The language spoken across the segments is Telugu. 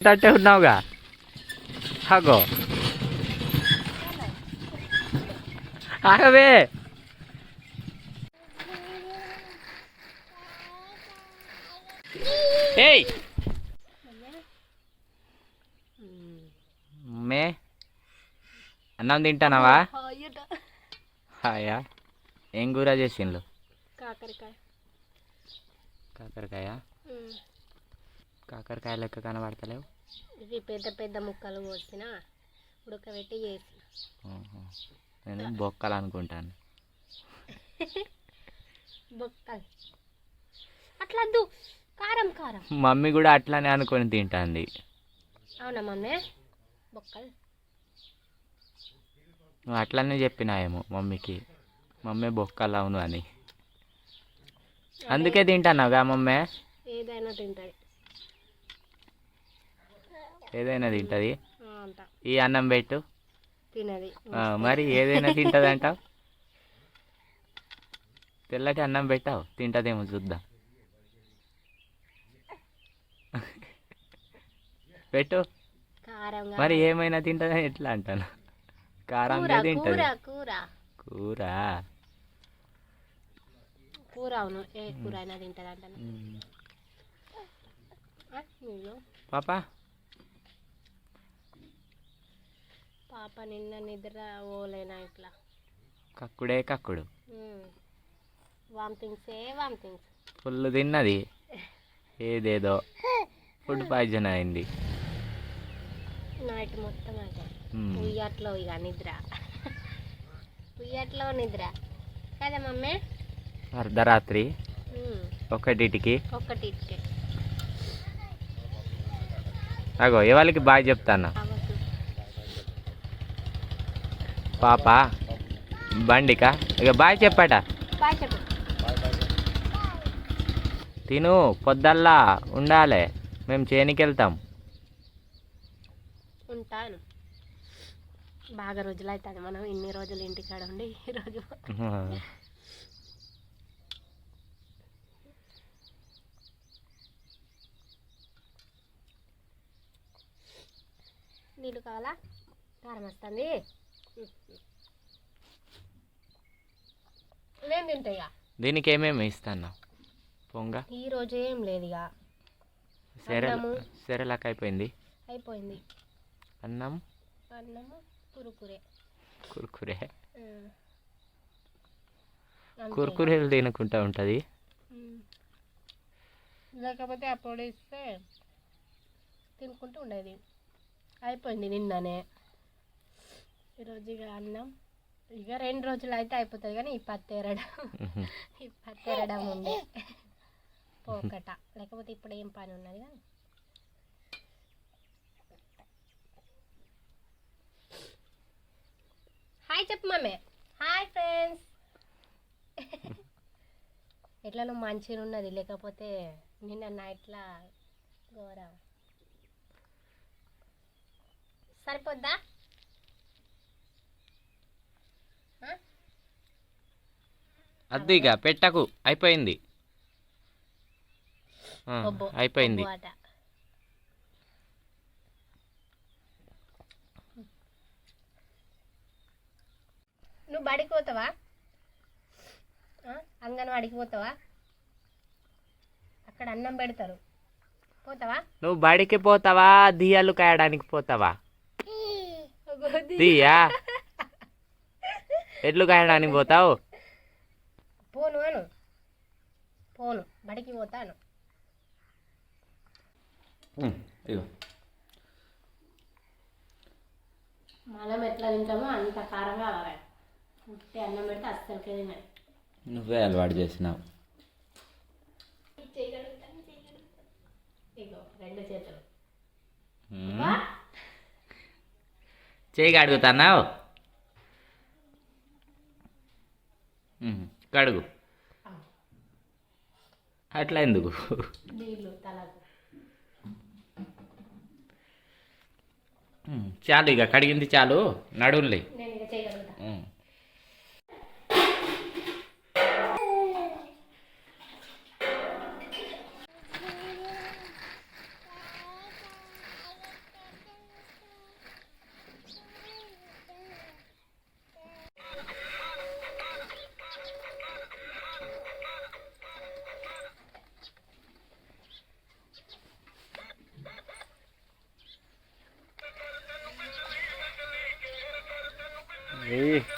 తట్టే ఉన్నావుగా హగో ఆగవే ఏయ్ మే అన్నం తింటానావా హాయా ఏం కూర చేసిండ్రు కాకరకాయ కాకరకాయ కాకరకాయ లెక్క కనబడతలేవు. ఇవి పెద్ద పెద్ద ముక్కలు కోసిన ఉడకబెట్టి చేసిన. ఆహా. నేను బొక్కలు అనుకుంటాను. బొక్కలు. అట్లా కారం కారం. మమ్మీ కూడా అట్లానే అనుకొని తింటాంది. అవునా మమ్మీ? బొక్కలు. నువ్వు అట్లనే చెప్పినాయేమో మమ్మీకి. మమ్మీ బొక్కలు అవును అని. అందుకే తింటానావుగా మమ్మీ? ఏదైనా తింటుంది. ఏదైనా తింటుంది. ఈ అన్నం పెట్టు. తినది. మరి ఏదైనా తింటుంది అంటావు తెల్లటి అన్నం పెట్టావు తింటదేమో చూద్దాం. పెట్టు. మరి ఏమైనా తింటుందని ఎట్లా అంటాను. కారం తింటుంది. కూర కూర. అవును ఏ కూర అయినా తింటుంది అంటాను. పాపా? పాప నిన్న నిద్ర ఓలేనా ఇట్లా. కక్కుడే కక్కుడు. వామిటింగ్సే వామిటింగ్స్? ఫుల్ తిన్నది. ఏదేదో. ఫుడ్ పాయిజన్ అయింది. నైట్ మొత్తం మ్మ్. ఉయ్యట్లో ఇక నిద్ర. ఉయ్యట్లో నిద్ర. కదా మమ్మీ? అర్ధరాత్రి. ఉమ్, ఒకటిటికి. అగో ఎవరికి బాయ్ చెప్తాను? పాప బండిక? ఇక బాయ్ చెప్పట? తిను పొద్దల్లా ఉండాలి. మేము చేనికి వెళ్తాం ఉంటాను. బాగా రోజులు అవుతుంది మనం. ఇన్ని రోజులు ఇంటికాడ ఉండి ఈ రోజు నీళ్ళు కావాలా? కారం వస్తుంది. నేను దీనికి ఏమేమి ఇస్తాను? పొంగ? ఈ రోజు ఏం లేదు ఇక సెరల్ అన్నము. సెరలాక్ అయిపోయింది. అయిపోయింది అన్నం? అన్నము కురుకురే. కుర్కురే? ఆ. అంతే. కుర్కురేలు తినుకుంటా ఉంటుంది. ఉమ్. లేకపోతే అప్పుడు ఇస్తే తినుకుంటూ ఉండేది. అయిపోయింది నిన్ననే. ఈరోజు ఇక అన్నం. ఇక రెండు రోజులు అయితే అయిపోతుంది కానీ ఈ పత్తి ఎరడం ఈ పత్తి ఎరడం ఉంది. పోకట. లేకపోతే ఇప్పుడు ఏం పని ఉన్నది కానీ. హాయ్ చెప్పు మమ్మీ. Hi friends. ఎట్లా నువ్వు మంచిగా ఉన్నది లేకపోతే నిన్న నైట్లా ఘోరం. సరిపోద్దా? అద్దు ఇక పెట్టకు. అయిపోయింది. అయిపోయింది. నువ్వు బడికి పోతావా? అంగన్వాడికి పోతావా? అక్కడ అన్నం పెడతారు. పోతావా? నువ్వు బడికి పోతావా? దియ్యాలు కాయడానికి పోతావా? గోధి. దియ్యా ఎడ్లు కాయడానికి పోతావు? పోను అను. పోను బడికి పోతాను. ఇగో. మనం ఎట్లా తింటామో అంత కారం కావాలి. ఉట్టి అన్నం పెడితే అస్సలకే తినాలి నువ్వే అలవాటు చేసినావు. ఇగో రెండు చేతులు. చేయి కడుగుతున్నావు ఉమ్, కడుగు. అట్లా ఎందుకు? చాలు ఇక కడిగింది చాలు. నడువులే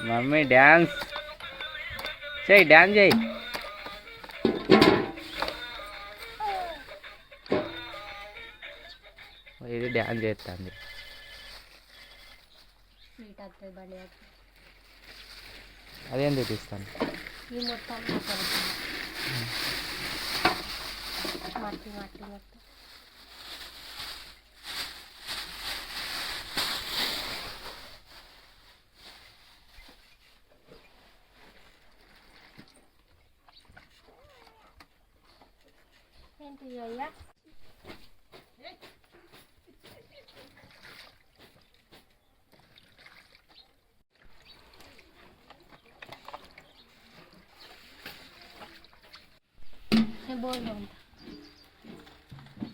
మమ్మీ డ్యాన్స్ చెయ్యి డ్యాన్స్ చెయ్యి ఇది డ్యాన్స్ చేస్తుంది. అదేం చూపిస్తాను ఈ మొత్తం మొత్తం. మట్టి మట్టి అయ్యా.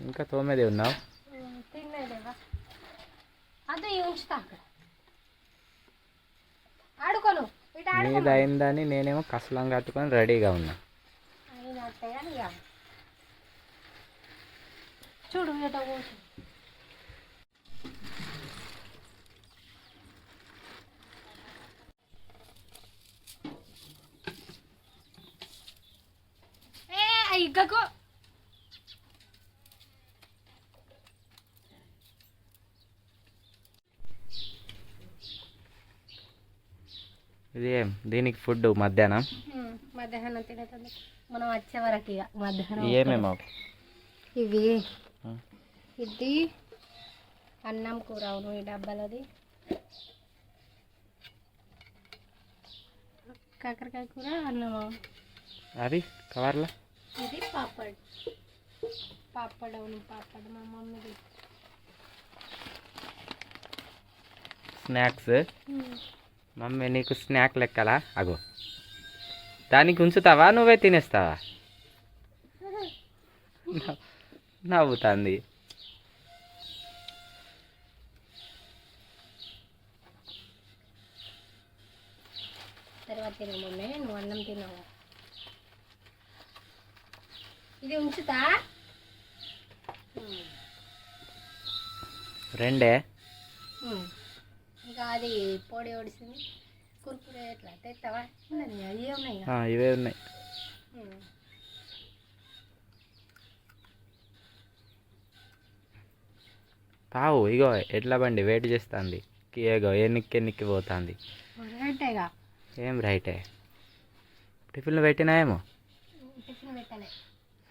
ఇంకా తొమ్మిది ఉన్నావు? తిన్నదేవా అదే ఉంచుతా అక్కడ. ఆడుకోను ఇటు నీది ఆడుకో అయిందని నేనేమో కసలం కట్టుకొని రెడీగా ఉన్నా అయినట్టే కానీ ఇక చూడు ఇట కూర్చో ఏ ఇగ్గకు ఇది ఏం దీనికి ఫుడ్ మధ్యాహ్నం. మధ్యాహ్నం తినేది మనం వచ్చే వరకు ఇక మధ్యాహ్నం ఏమేమో. ఇవి ఆ. ఇది అన్నం కూర అవును ఈ డబ్బాలది. కాకరకాయ కూర అన్నం అది కవర్లో? ఇది పాపడ్. పాపడ్ అవును పాపడ్ మా మమ్మీది. స్నాక్స్? మమ్మీ నీకు స్నాక్ లెక్కలా? అగో. దానికి ఉంచుతావా? నువ్వే తినేస్తావా? నవ్వు- నవ్వుతుంది. తర్వాత తినవు మమ్మీ నువ్వు అన్నం తిన్నావు ఇది ఉంచుతా. రెండే. ఇంకా అది పొడి ఒడిసింది. కురుకురే ఎట్లా? తెస్తావా అవి ఉన్నాయి ఇవే ఉన్నాయి. తావు ఇగో ఎడ్ల బండి వెయిట్ చేస్తుంది. ఇగో ఎన్నిక్కి ఎన్నిక్కి పోతుంది. ఏం రైటే? టిఫిన్లు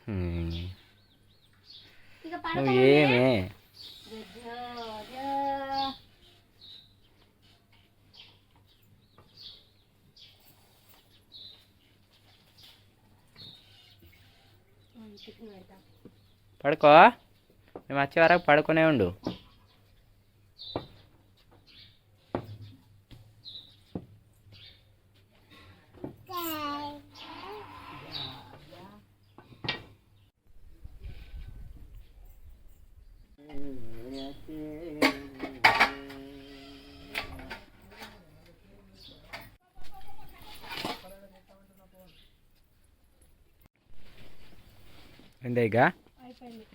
హ్మ్. ఇక నువ్వు ఏమే? పడుకో. మేము వచ్చే వరకు పడుకునే ఉండు. ఇక అయిపోయింది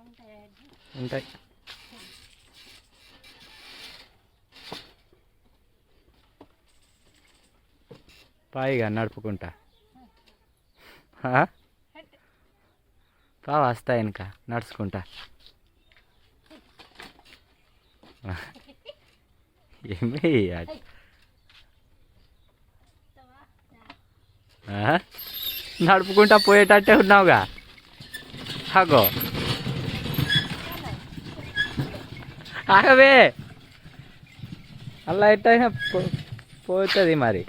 ఉంటాయండి ఉంటాయి. పాయిగా నడుపుకుంటా? పా వస్తా వెనక నడుచుకుంటా. ఏమి అది? ఆ? నడుపుకుంటా పోయేటట్టే ఉన్నావుగా అగో ఆగవే అలా ఎట్టయినా పో పోతుంది మరి